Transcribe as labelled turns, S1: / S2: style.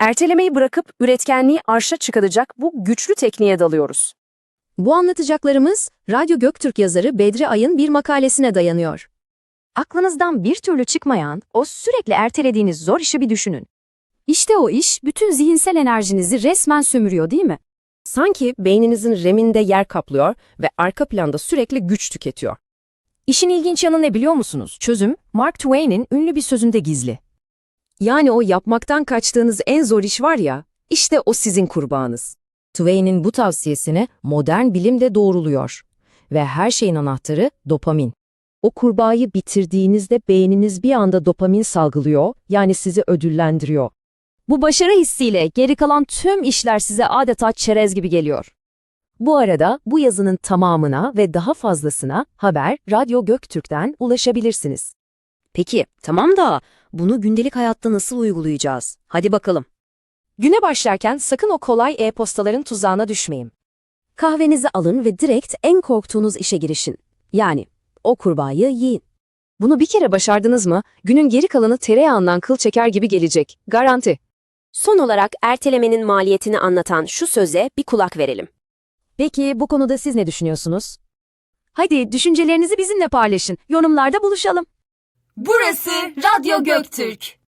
S1: Ertelemeyi bırakıp üretkenliği arşa çıkaracak bu güçlü tekniğe dalıyoruz.
S2: Bu anlatacaklarımız Radyo Göktürk yazarı Bedri Ay'ın bir makalesine dayanıyor.
S3: Aklınızdan bir türlü çıkmayan, o sürekli ertelediğiniz zor işi bir düşünün. İşte o iş bütün zihinsel enerjinizi resmen sömürüyor değil mi?
S1: Sanki beyninizin reminde yer kaplıyor ve arka planda sürekli güç tüketiyor.
S3: İşin ilginç yanı ne biliyor musunuz? Çözüm, Mark Twain'in ünlü bir sözünde gizli.
S1: Yani o yapmaktan kaçtığınız en zor iş var ya, işte o sizin kurbanınız.
S2: Twain'in bu tavsiyesini modern bilim de doğruluyor. Ve her şeyin anahtarı dopamin. O kurbağayı bitirdiğinizde beyniniz bir anda dopamin salgılıyor, yani sizi ödüllendiriyor.
S3: Bu başarı hissiyle geri kalan tüm işler size adeta çerez gibi geliyor.
S2: Bu arada bu yazının tamamına ve daha fazlasına haber Radyo Göktürk'ten ulaşabilirsiniz.
S4: Peki, tamam da bunu gündelik hayatta nasıl uygulayacağız? Hadi bakalım.
S2: Güne başlarken sakın o kolay e-postaların tuzağına düşmeyin. Kahvenizi alın ve direkt en korktuğunuz işe girişin. Yani o kurbağayı yiyin. Bunu bir kere başardınız mı, günün geri kalanı tereyağından kıl çeker gibi gelecek. Garanti.
S4: Son olarak ertelemenin maliyetini anlatan şu söze bir kulak verelim.
S3: Peki bu konuda siz ne düşünüyorsunuz? Hadi düşüncelerinizi bizimle paylaşın. Yorumlarda buluşalım.
S5: Burası Radyo Göktürk.